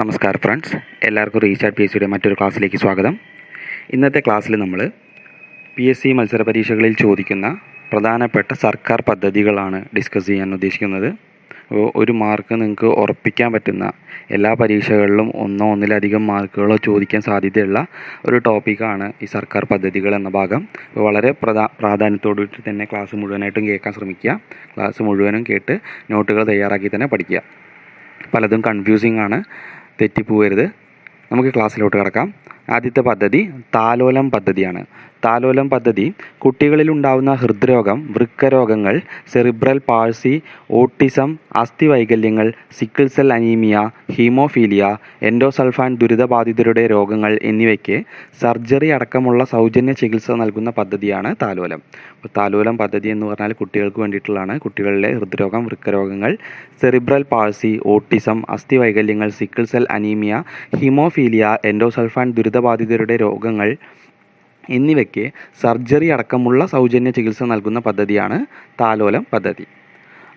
നമസ്കാരം ഫ്രണ്ട്സ്. എല്ലാവർക്കും റീചാർട്ട് P S സിയുടെ മറ്റൊരു ക്ലാസ്സിലേക്ക് സ്വാഗതം. ഇന്നത്തെ ക്ലാസ്സിൽ നമ്മൾ പി എസ് സി മത്സര പരീക്ഷകളിൽ ചോദിക്കുന്ന പ്രധാനപ്പെട്ട സർക്കാർ പദ്ധതികളാണ് ഡിസ്കസ് ചെയ്യാൻ ഉദ്ദേശിക്കുന്നത്. അപ്പോൾ ഒരു മാർക്ക് നിങ്ങൾക്ക് ഉറപ്പിക്കാൻ പറ്റുന്ന എല്ലാ പരീക്ഷകളിലും ഒന്നോ ഒന്നിലധികം മാർക്കുകളോ ചോദിക്കാൻ സാധ്യതയുള്ള ഒരു ടോപ്പിക്കാണ് ഈ സർക്കാർ പദ്ധതികൾ എന്ന ഭാഗം. അപ്പോൾ വളരെ പ്രധാ പ്രാധാന്യത്തോടു തന്നെ ക്ലാസ് മുഴുവനായിട്ടും കേൾക്കാൻ ശ്രമിക്കുക. ക്ലാസ് മുഴുവനും കേട്ട് നോട്ടുകൾ തയ്യാറാക്കി തന്നെ പഠിക്കുക. പലതും കൺഫ്യൂസിംഗ് ആണ്. തെറ്റിപ്പോവരുത്. നമുക്ക് ക്ലാസ്സിലോട്ട് കിടക്കാം. ആദ്യത്തെ പദ്ധതി താലോലം പദ്ധതിയാണ്. താലോലം പദ്ധതി കുട്ടികളിൽ ഉണ്ടാകുന്ന ഹൃദ്രോഗം വൃക്കരോഗങ്ങൾ സെറിബ്രൽ പാഴ്സി ഓട്ടിസം അസ്ഥി വൈകല്യങ്ങൾ sickle cell anaemia haemophilia endosulfan ദുരിതബാധിതരുടെ രോഗങ്ങൾ എന്നിവയ്ക്ക് സർജറി അടക്കമുള്ള സൗജന്യ ചികിത്സ നൽകുന്ന പദ്ധതിയാണ് താലോലം. താലോലം പദ്ധതി എന്ന് പറഞ്ഞാൽ കുട്ടികൾക്ക് വേണ്ടിയിട്ടുള്ളതാണ്. കുട്ടികളിലെ ഹൃദ്രോഗം വൃക്കരോഗങ്ങൾ സെറിബ്രൽ പാഴ്സി ഓട്ടിസം അസ്ഥി വൈകല്യങ്ങൾ sickle cell anaemia haemophilia endosulfan ദുരിതബാധിതരുടെ രോഗങ്ങൾ എന്നിവയ്ക്ക് സർജറി അടക്കമുള്ള സൗജന്യ ചികിത്സ നൽകുന്ന പദ്ധതിയാണ് താലോലം പദ്ധതി.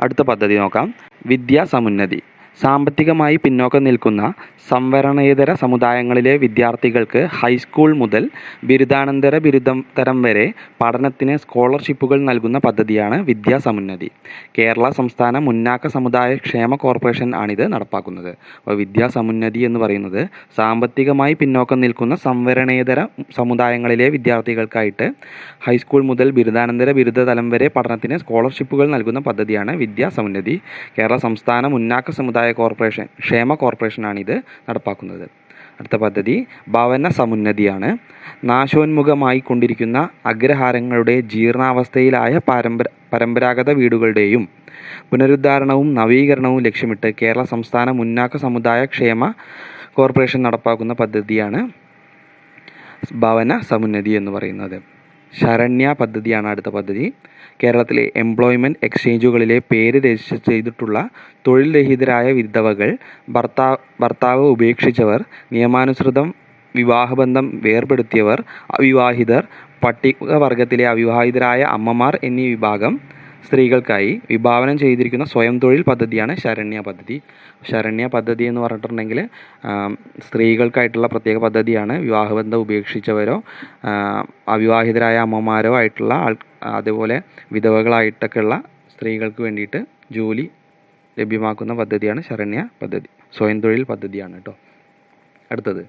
അടുത്ത പദ്ധതി നോക്കാം. വിദ്യാസമുന്നതി. സാമ്പത്തികമായി പിന്നോക്കം നിൽക്കുന്ന സംവരണേതര സമുദായങ്ങളിലെ വിദ്യാർത്ഥികൾക്ക് ഹൈസ്കൂൾ മുതൽ ബിരുദാനന്തര ബിരുദം തരം വരെ പഠനത്തിന് സ്കോളർഷിപ്പുകൾ നൽകുന്ന പദ്ധതിയാണ് വിദ്യാസമുന്നതി കേരള സംസ്ഥാന മുന്നാക്ക സമുദായ ക്ഷേമ കോർപ്പറേഷൻ ആണിത് നടപ്പാക്കുന്നത്. അപ്പോൾ വിദ്യാസമുന്നതി എന്ന് പറയുന്നത് സാമ്പത്തികമായി പിന്നോക്കം നിൽക്കുന്ന സംവരണേതര സമുദായങ്ങളിലെ വിദ്യാർത്ഥികൾക്കായിട്ട് ഹൈസ്കൂൾ മുതൽ ബിരുദാനന്തര ബിരുദ തലം വരെ പഠനത്തിന് സ്കോളർഷിപ്പുകൾ നൽകുന്ന പദ്ധതിയാണ് വിദ്യാസമുന്നതി കേരള സംസ്ഥാന മുന്നാക്ക സമുദായ കോർപ്പറേഷൻ ക്ഷേമ കോർപ്പറേഷനാണ് ഇത് നടപ്പാക്കുന്നത്. അടുത്ത പദ്ധതി ഭവന സമുന്നതിയാണ്. നാശോന്മുഖമായി കൊണ്ടിരിക്കുന്ന അഗ്രഹാരങ്ങളുടെ ജീർണാവസ്ഥയിലായ പാരമ്പര പരമ്പരാഗത വീടുകളുടെയും പുനരുദ്ധാരണവും നവീകരണവും ലക്ഷ്യമിട്ട് കേരള സംസ്ഥാന മുന്നാക്ക സമുദായ ക്ഷേമ കോർപ്പറേഷൻ നടപ്പാക്കുന്ന പദ്ധതിയാണ് ഭവന സമുന്നതി എന്ന് പറയുന്നത്. ശരണ്യ പദ്ധതിയാണ് അടുത്ത പദ്ധതി. കേരളത്തിലെ എംപ്ലോയ്മെന്റ് എക്സ്ചേഞ്ചുകളിലെ പേര് രജിസ്റ്റർ ചെയ്തിട്ടുള്ള തൊഴിൽ രഹിതരായ വിധവകൾ ഭർത്താവ് ഭർത്താവ് ഉപേക്ഷിച്ചവർ നിയമാനുസൃതം വിവാഹബന്ധം വേർപെടുത്തിയവർ അവിവാഹിതർ പട്ടികവർഗത്തിലെ അവിവാഹിതരായ അമ്മമാർ എന്നീ വിഭാഗം സ്ത്രീകൾക്കായി വിഭാവനം ചെയ്തിരിക്കുന്ന സ്വയം തൊഴിൽ പദ്ധതിയാണ് ശരണ്യ പദ്ധതി. ശരണ്യ പദ്ധതി എന്ന് പറഞ്ഞിട്ടുണ്ടെങ്കിൽ സ്ത്രീകൾക്കായിട്ടുള്ള പ്രത്യേക പദ്ധതിയാണ് വിവാഹബന്ധം ഉപേക്ഷിച്ചവരോ അവിവാഹിതരായ അമ്മമാരോ ആയിട്ടുള്ള ആൾ അതുപോലെ വിധവകളായിട്ടൊക്കെയുള്ള സ്ത്രീകൾക്ക് വേണ്ടിയിട്ട് ജോലി ലഭ്യമാക്കുന്ന പദ്ധതിയാണ് ശരണ്യ പദ്ധതി സ്വയം തൊഴിൽ പദ്ധതിയാണ് കേട്ടോ. അടുത്തത്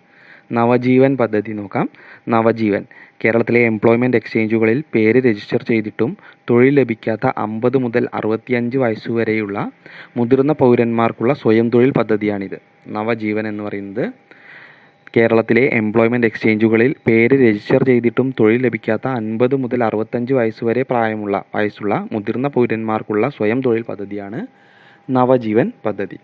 നവജീവൻ പദ്ധതി നോക്കാം. നവജീവൻ. കേരളത്തിലെ എംപ്ലോയ്മെന്റ് എക്സ്ചേഞ്ചുകളിൽ പേര് രജിസ്റ്റർ ചെയ്തിട്ടും തൊഴിൽ ലഭിക്കാത്ത അമ്പത് മുതൽ അറുപത്തിയഞ്ച് വയസ്സുവരെയുള്ള മുതിർന്ന പൗരന്മാർക്കുള്ള സ്വയം തൊഴിൽ പദ്ധതിയാണിത്. നവജീവൻ എന്ന് പറയുന്നത് കേരളത്തിലെ എംപ്ലോയ്മെന്റ് എക്സ്ചേഞ്ചുകളിൽ പേര് രജിസ്റ്റർ ചെയ്തിട്ടും തൊഴിൽ ലഭിക്കാത്ത അൻപത് മുതൽ അറുപത്തഞ്ച് വയസ്സുവരെ പ്രായമുള്ള വയസ്സുള്ള മുതിർന്ന പൗരന്മാർക്കുള്ള സ്വയം തൊഴിൽ പദ്ധതിയാണ് നവജീവൻ പദ്ധതി.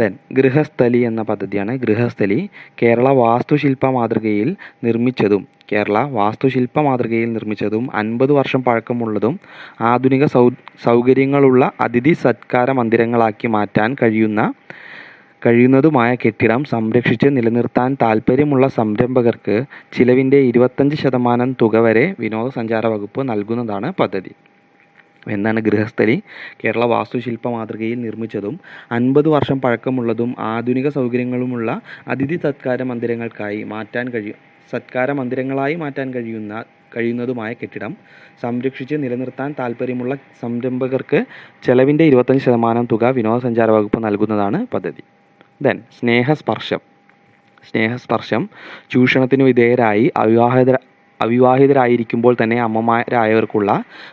ദെൻ ഗൃഹസ്ഥലി എന്ന പദ്ധതിയാണ്. ഗൃഹസ്ഥലി കേരള വാസ്തുശില്പ മാതൃകയിൽ നിർമ്മിച്ചതും കേരള വാസ്തുശില്പ മാതൃകയിൽ നിർമ്മിച്ചതും അൻപത് വർഷം പഴക്കമുള്ളതും ആധുനിക സൗ സൗകര്യങ്ങളുള്ള അതിഥി സത്കാര മന്ദിരങ്ങളാക്കി മാറ്റാൻ കഴിയുന്ന കഴിയുന്നതുമായ കെട്ടിടം സംരക്ഷിച്ച് നിലനിർത്താൻ താൽപ്പര്യമുള്ള സംരംഭകർക്ക് ചിലവിന്റെ ഇരുപത്തഞ്ച് ശതമാനം തുക വരെ വിനോദസഞ്ചാര വകുപ്പ് നൽകുന്നതാണ് പദ്ധതി. എന്താണ് ഗൃഹസ്ഥലി? കേരള വാസ്തുശില്പ മാതൃകയിൽ നിർമ്മിച്ചതും അൻപത് വർഷം പഴക്കമുള്ളതും ആധുനിക സൗകര്യങ്ങളുമുള്ള അതിഥി സത്കാര മന്ദിരങ്ങൾക്കായി മാറ്റാൻ കഴിയും സത്കാര മന്ദിരങ്ങളായി മാറ്റാൻ കഴിയുന്ന കഴിയുന്നതുമായ കെട്ടിടം. സംരക്ഷിച്ച് നിലനിർത്താൻ താൽപ്പര്യമുള്ള സംരംഭകർക്ക് ചെലവിന്റെ ഇരുപത്തഞ്ച് ശതമാനം തുക വിനോദസഞ്ചാര വകുപ്പ് നൽകുന്നതാണ് പദ്ധതി. ദെൻ സ്നേഹസ്പർശം. സ്നേഹസ്പർശം ചൂഷണത്തിന് വിധേയരായി അവിവാഹിതര അവിവാഹിതരായിരിക്കുമ്പോൾ തന്നെ അമ്മമാരായവർക്കുള്ള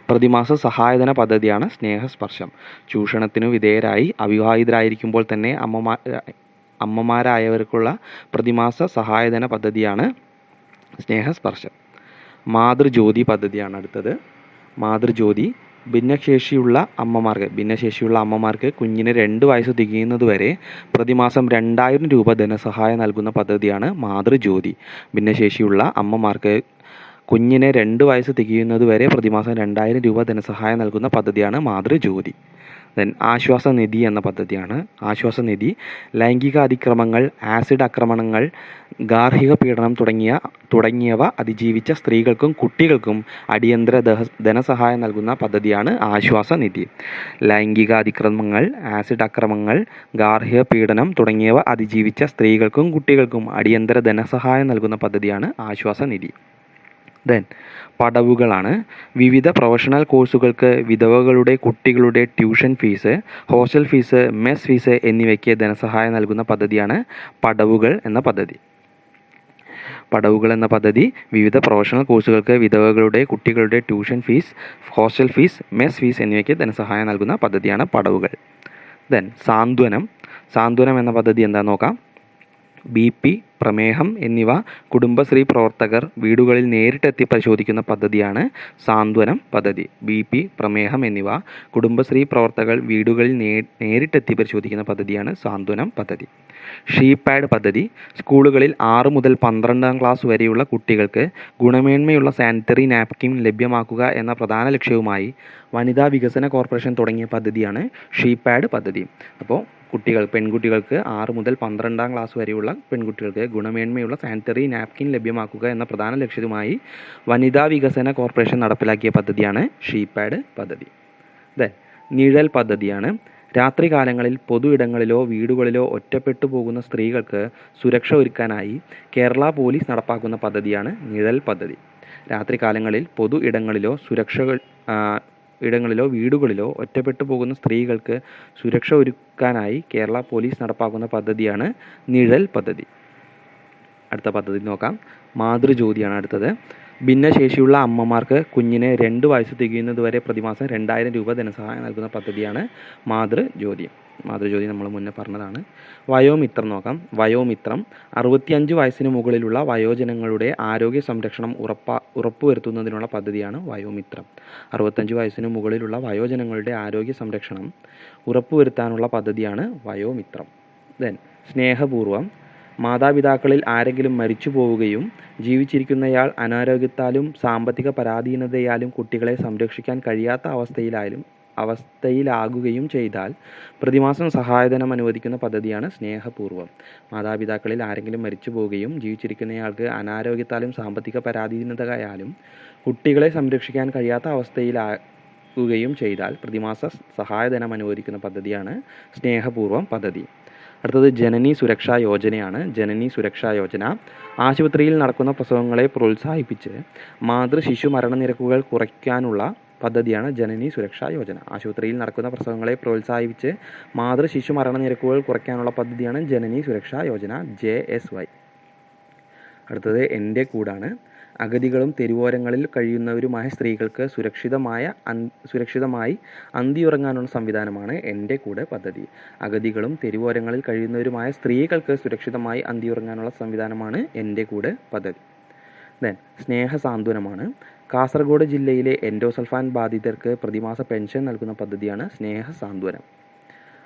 പ്രതിമാസ സഹായധന പദ്ധതിയാണ് സ്നേഹസ്പർശം. ചൂഷണത്തിനു വിധേയരായി അവിവാഹിതരായിരിക്കുമ്പോൾ തന്നെ അമ്മമാ അമ്മമാരായവർക്കുള്ള പ്രതിമാസ സഹായധന പദ്ധതിയാണ് സ്നേഹസ്പർശം. മാതൃജ്യോതി പദ്ധതിയാണ് അടുത്തത്. മാതൃജ്യോതി ഭിന്നശേഷിയുള്ള അമ്മമാർക്ക് ഭിന്നശേഷിയുള്ള അമ്മമാർക്ക് കുഞ്ഞിന് രണ്ട് വയസ്സ് തികയുന്നതുവരെ പ്രതിമാസം രണ്ടായിരം രൂപ ധനസഹായം നൽകുന്ന പദ്ധതിയാണ് മാതൃജ്യോതി. ഭിന്നശേഷിയുള്ള അമ്മമാർക്ക് കുഞ്ഞിന് രണ്ട് വയസ്സ് തികയുന്നത് വരെ പ്രതിമാസം രണ്ടായിരം രൂപ ധനസഹായം നൽകുന്ന പദ്ധതിയാണ് മാതൃജ്യോതി. ദെൻ ആശ്വാസ നിധി എന്ന പദ്ധതിയാണ്. ആശ്വാസ നിധി ലൈംഗിക അതിക്രമങ്ങൾ ആസിഡ് ആക്രമണങ്ങൾ ഗാർഹിക പീഡനം തുടങ്ങിയ തുടങ്ങിയവ അതിജീവിച്ച സ്ത്രീകൾക്കും കുട്ടികൾക്കും അടിയന്തര ധനസഹായം നൽകുന്ന പദ്ധതിയാണ് ആശ്വാസ നിധി. ലൈംഗിക അതിക്രമങ്ങൾ ആസിഡ് ആക്രമങ്ങൾ ഗാർഹിക പീഡനം തുടങ്ങിയവ അതിജീവിച്ച സ്ത്രീകൾക്കും കുട്ടികൾക്കും അടിയന്തര ധനസഹായം നൽകുന്ന പദ്ധതിയാണ് ആശ്വാസ നിധി. ദെൻ പടവുകളാണ്. വിവിധ പ്രൊഫഷണൽ കോഴ്സുകൾക്ക് വിധവകളുടെ കുട്ടികളുടെ tuition fees hostel fees mess fees എന്നിവയ്ക്ക് ധനസഹായം നൽകുന്ന പദ്ധതിയാണ് പടവുകൾ എന്ന പദ്ധതി. പടവുകൾ എന്ന പദ്ധതി വിവിധ പ്രൊഫഷണൽ കോഴ്സുകൾക്ക് വിധവകളുടെ കുട്ടികളുടെ tuition fees hostel fees mess fees എന്നിവയ്ക്ക് ധനസഹായം നൽകുന്ന പദ്ധതിയാണ് പടവുകൾ. ദെൻ സാന്ത്വനം. സാന്ത്വനം എന്ന പദ്ധതി എന്താ നോക്കാം. ബി പി പ്രമേഹം എന്നിവ കുടുംബശ്രീ പ്രവർത്തകർ വീടുകളിൽ നേരിട്ടെത്തി പരിശോധിക്കുന്ന പദ്ധതിയാണ് സാന്ത്വനം പദ്ധതി. ബി പി പ്രമേഹം എന്നിവ കുടുംബശ്രീ പ്രവർത്തകർ വീടുകളിൽ നേരിട്ടെത്തി പരിശോധിക്കുന്ന പദ്ധതിയാണ് സാന്ത്വനം പദ്ധതി. ഷീപാഡ് പദ്ധതി. സ്കൂളുകളിൽ ആറ് മുതൽ പന്ത്രണ്ടാം ക്ലാസ് വരെയുള്ള കുട്ടികൾക്ക് ഗുണമേന്മയുള്ള സാനിറ്ററി നാപ്കിൻ ലഭ്യമാക്കുക എന്ന പ്രധാന ലക്ഷ്യവുമായി വനിതാ വികസന കോർപ്പറേഷൻ തുടങ്ങിയ പദ്ധതിയാണ് ഷീപാഡ് പദ്ധതി. അപ്പോൾ കുട്ടികൾ പെൺകുട്ടികൾക്ക് ആറ് മുതൽ പന്ത്രണ്ടാം ക്ലാസ് വരെയുള്ള പെൺകുട്ടികൾക്ക് ഗുണമേന്മയുള്ള സാനിറ്ററി നാപ്കിൻ ലഭ്യമാക്കുക എന്ന പ്രധാന ലക്ഷ്യവുമായി വനിതാ വികസന കോർപ്പറേഷൻ നടപ്പിലാക്കിയ പദ്ധതിയാണ് ഷീപാഡ് പദ്ധതി. ദെൻ നിഴൽ പദ്ധതിയാണ്. രാത്രികാലങ്ങളിൽ പൊതു ഇടങ്ങളിലോ വീടുകളിലോ ഒറ്റപ്പെട്ടു പോകുന്ന സ്ത്രീകൾക്ക് സുരക്ഷ ഒരുക്കാനായി കേരള പോലീസ് നടപ്പാക്കുന്ന പദ്ധതിയാണ് നിഴൽ പദ്ധതി. രാത്രികാലങ്ങളിൽ പൊതു ഇടങ്ങളിലോ സുരക്ഷകൾ ഇടങ്ങളിലോ വീടുകളിലോ ഒറ്റപ്പെട്ടു പോകുന്ന സ്ത്രീകൾക്ക് സുരക്ഷ ഒരുക്കാനായി കേരള പോലീസ് നടപ്പാക്കുന്ന പദ്ധതിയാണ് നിഴൽ പദ്ധതി. അടുത്ത പദ്ധതി നോക്കാം. മാതൃജ്യോതിയാണ് അടുത്തത്. ഭിന്നശേഷിയുള്ള അമ്മമാർക്ക് കുഞ്ഞിന് രണ്ട് വയസ്സ് തികയുന്നത് വരെ പ്രതിമാസം രണ്ടായിരം രൂപ ധനസഹായം നൽകുന്ന പദ്ധതിയാണ് മാതൃജ്യോതി മാതൃജ്യോതി നമ്മൾ മുന്നേ പറഞ്ഞതാണ്. വയോമിത്രം നോക്കാം. വയോമിത്രം അറുപത്തിയഞ്ച് വയസ്സിന് മുകളിലുള്ള വയോജനങ്ങളുടെ ആരോഗ്യ സംരക്ഷണം ഉറപ്പ് ഉറപ്പുവരുത്തുന്നതിനുള്ള പദ്ധതിയാണ് വയോമിത്രം. അറുപത്തഞ്ച് വയസ്സിന് മുകളിലുള്ള വയോജനങ്ങളുടെ ആരോഗ്യ സംരക്ഷണം ഉറപ്പുവരുത്താനുള്ള പദ്ധതിയാണ് വയോമിത്രം. ദെൻ സ്നേഹപൂർവം മാതാപിതാക്കളിൽ ആരെങ്കിലും മരിച്ചു പോവുകയും ജീവിച്ചിരിക്കുന്നയാൾ അനാരോഗ്യത്താലും സാമ്പത്തിക പരാധീനതയാലും കുട്ടികളെ സംരക്ഷിക്കാൻ കഴിയാത്ത അവസ്ഥയിലായാലും അവസ്ഥയിലാകുകയും ചെയ്താൽ പ്രതിമാസം സഹായധനം അനുവദിക്കുന്ന പദ്ധതിയാണ് സ്നേഹപൂർവം മാതാപിതാക്കളിൽ ആരെങ്കിലും മരിച്ചു പോവുകയും ജീവിച്ചിരിക്കുന്നയാൾക്ക് അനാരോഗ്യത്താലും സാമ്പത്തിക പരാധീനതയാലും കുട്ടികളെ സംരക്ഷിക്കാൻ കഴിയാത്ത അവസ്ഥയിലാകുകയും ചെയ്താൽ പ്രതിമാസ സഹായധനം അനുവദിക്കുന്ന പദ്ധതിയാണ് സ്നേഹപൂർവം പദ്ധതി. അടുത്തത് ജനനി സുരക്ഷാ യോജനയാണ്. ജനനി സുരക്ഷാ യോജന. ആശുപത്രിയിൽ നടക്കുന്ന പ്രസവങ്ങളെ പ്രോത്സാഹിപ്പിച്ച് മാതൃ ശിശു മരണനിരക്കുകൾ കുറയ്ക്കാനുള്ള പദ്ധതിയാണ് ജനനി സുരക്ഷാ യോജന. ആശുപത്രിയിൽ നടക്കുന്ന പ്രസവങ്ങളെ പ്രോത്സാഹിപ്പിച്ച് മാതൃ ശിശു മരണനിരക്കുകൾ കുറയ്ക്കാനുള്ള പദ്ധതിയാണ് ജനനി സുരക്ഷാ യോജന ജെ എസ് വൈ. അടുത്തത് എന്റെ കൂടാണ്. അഗതികളും തെരുവോരങ്ങളിൽ കഴിയുന്നവരുമായ സ്ത്രീകൾക്ക് സുരക്ഷിതമായ സുരക്ഷിതമായി അന്തിയുറങ്ങാനുള്ള സംവിധാനമാണ് എന്റെ കൂടെ പദ്ധതി. അഗതികളും തെരുവോരങ്ങളിൽ കഴിയുന്നവരുമായ സ്ത്രീകൾക്ക് സുരക്ഷിതമായി അന്തിയുറങ്ങാനുള്ള സംവിധാനമാണ് എന്റെ കൂടെ പദ്ധതി. ദെൻ സ്നേഹസാന്ത്വനമാണ്. കാസർഗോഡ് ജില്ലയിലെ എൻഡോസൾഫാൻ ബാധിതർക്ക് പ്രതിമാസ പെൻഷൻ നൽകുന്ന പദ്ധതിയാണ് സ്നേഹസാന്ത്വനം.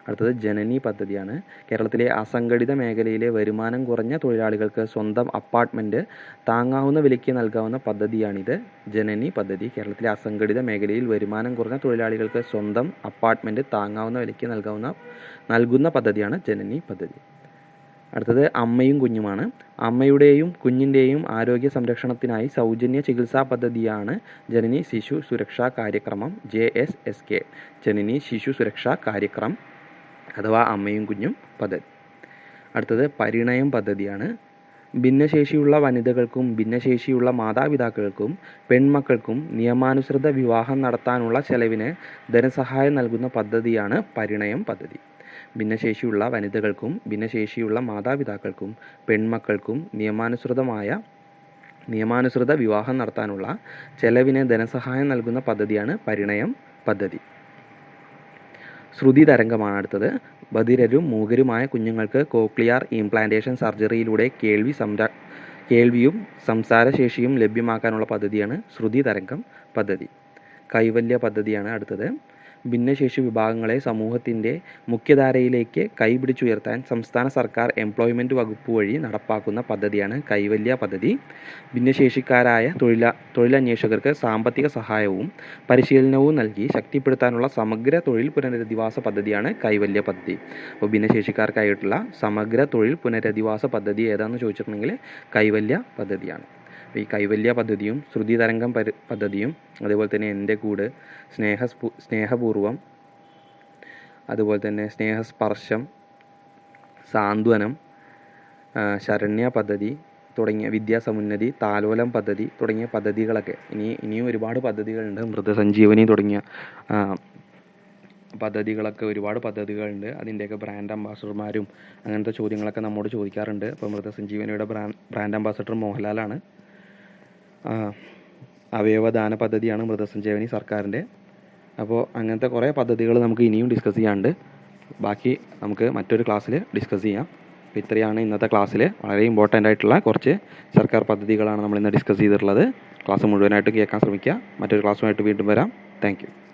അടുത്തത് ജനനി പദ്ധതിയാണ്. കേരളത്തിലെ അസംഘടിത മേഖലയിലെ വരുമാനം കുറഞ്ഞ തൊഴിലാളികൾക്ക് സ്വന്തം അപ്പാർട്ട്മെന്റ് താങ്ങാവുന്ന വിലയ്ക്ക് നൽകാവുന്ന പദ്ധതിയാണിത്. ജനനി പദ്ധതി. കേരളത്തിലെ അസംഘടിത മേഖലയിൽ വരുമാനം കുറഞ്ഞ തൊഴിലാളികൾക്ക് സ്വന്തം അപ്പാർട്ട്മെന്റ് താങ്ങാവുന്ന വിലയ്ക്ക് നൽകാവുന്ന നൽകുന്ന പദ്ധതിയാണ് ജനനി പദ്ധതി. അടുത്തത് അമ്മയും കുഞ്ഞുമാണ്. അമ്മയുടെയും കുഞ്ഞിന്റെയും ആരോഗ്യ സംരക്ഷണത്തിനായി സൗജന്യ ചികിത്സാ പദ്ധതിയാണ് Janani Shishu Suraksha Karyakram J S S K. Janani Shishu Suraksha Karyakram അഥവാ അമ്മയും കുഞ്ഞും പദ്ധതി. അടുത്തത് പരിണയം പദ്ധതിയാണ്. ഭിന്നശേഷിയുള്ള വനിതകൾക്കും ഭിന്നശേഷിയുള്ള മാതാപിതാക്കൾക്കും പെൺമക്കൾക്കും നിയമാനുസൃത വിവാഹം നടത്താനുള്ള ചെലവിന് ധനസഹായം നൽകുന്ന പദ്ധതിയാണ് പരിണയം പദ്ധതി. ഭിന്നശേഷിയുള്ള വനിതകൾക്കും ഭിന്നശേഷിയുള്ള മാതാപിതാക്കൾക്കും പെൺമക്കൾക്കും നിയമാനുസൃതമായ നിയമാനുസൃത വിവാഹം നടത്താനുള്ള ചെലവിന് ധനസഹായം നൽകുന്ന പദ്ധതിയാണ് പരിണയം പദ്ധതി. ശ്രുതി തരംഗമാണ് അടുത്തത്. ബധിരരും മൂകരുമായ കുഞ്ഞുങ്ങൾക്ക് കോക്ലിയാർ ഇംപ്ലാന്റേഷൻ സർജറിയിലൂടെ കേൾവി സംര കേൾവിയും സംസാരശേഷിയും ലഭ്യമാക്കാനുള്ള പദ്ധതിയാണ് ശ്രുതി തരംഗം പദ്ധതി. കൈവല്യ പദ്ധതിയാണ് അടുത്തത്. ഭിന്നശേഷി വിഭാഗങ്ങളെ സമൂഹത്തിന്റെ മുഖ്യധാരയിലേക്ക് കൈപിടിച്ചുയർത്താൻ സംസ്ഥാന സർക്കാർ എംപ്ലോയ്മെന്റ് വകുപ്പ് വഴി നടപ്പാക്കുന്ന പദ്ധതിയാണ് കൈവല്യ പദ്ധതി. ഭിന്നശേഷിക്കാരായ തൊഴില തൊഴിലന്വേഷകർക്ക് സാമ്പത്തിക സഹായവും പരിശീലനവും നൽകി ശക്തിപ്പെടുത്താനുള്ള സമഗ്ര തൊഴിൽ പുനരധിവാസ പദ്ധതിയാണ് കൈവല്യ പദ്ധതി. അപ്പോൾ ഭിന്നശേഷിക്കാർക്കായിട്ടുള്ള സമഗ്ര തൊഴിൽ പുനരധിവാസ പദ്ധതി ഏതാണെന്ന് ചോദിച്ചിട്ടുണ്ടെങ്കിൽ കൈവല്യ പദ്ധതിയാണ്. ഈ കൈവല്യ പദ്ധതിയും ശ്രുതി തരംഗം പരി പദ്ധതിയും അതുപോലെ തന്നെ എന്റെ കൂട് സ്നേഹ സ്നേഹപൂർവം അതുപോലെ തന്നെ സ്നേഹസ്പർശം സാന്ത്വനം ശരണ്യ പദ്ധതി തുടങ്ങിയ വിദ്യാസമുന്നതി താലോലം പദ്ധതി തുടങ്ങിയ പദ്ധതികളൊക്കെ. ഇനി ഇനിയും ഒരുപാട് പദ്ധതികളുണ്ട്. മൃതസഞ്ജീവനി തുടങ്ങിയ പദ്ധതികളൊക്കെ ഒരുപാട് പദ്ധതികളുണ്ട്. അതിന്റെയൊക്കെ ബ്രാൻഡ് അംബാസഡർമാരും അങ്ങനത്തെ ചോദ്യങ്ങളൊക്കെ നമ്മോട് ചോദിക്കാറുണ്ട്. അപ്പോൾ മൃതസഞ്ജീവനിയുടെ ബ്രാൻഡ് ബ്രാൻഡ് അംബാസഡർ മോഹൻലാലാണ്. അവയവദാന പദ്ധതിയാണ് മൃതസഞ്ജീവനി സർക്കാരിന്റെ. അപ്പോൾ അങ്ങനത്തെ കുറേ പദ്ധതികൾ നമുക്ക് ഇനിയും ഡിസ്കസ് ചെയ്യാനുണ്ട് ബാക്കി നമുക്ക് മറ്റൊരു ക്ലാസ്സിൽ ഡിസ്കസ് ചെയ്യാം. അപ്പോൾ ഇത്രയാണ് ഇന്നത്തെ ക്ലാസ്സിൽ വളരെ ഇമ്പോർട്ടന്റ് ആയിട്ടുള്ള കുറച്ച് സർക്കാർ പദ്ധതികളാണ് നമ്മൾ ഇന്ന് ഡിസ്കസ് ചെയ്തിട്ടുള്ളത്. ക്ലാസ് മുഴുവനായിട്ട് കേൾക്കാൻ ശ്രമിക്കുക. മറ്റൊരു ക്ലാസ്സുമായിട്ട് വീണ്ടും വരാം. താങ്ക്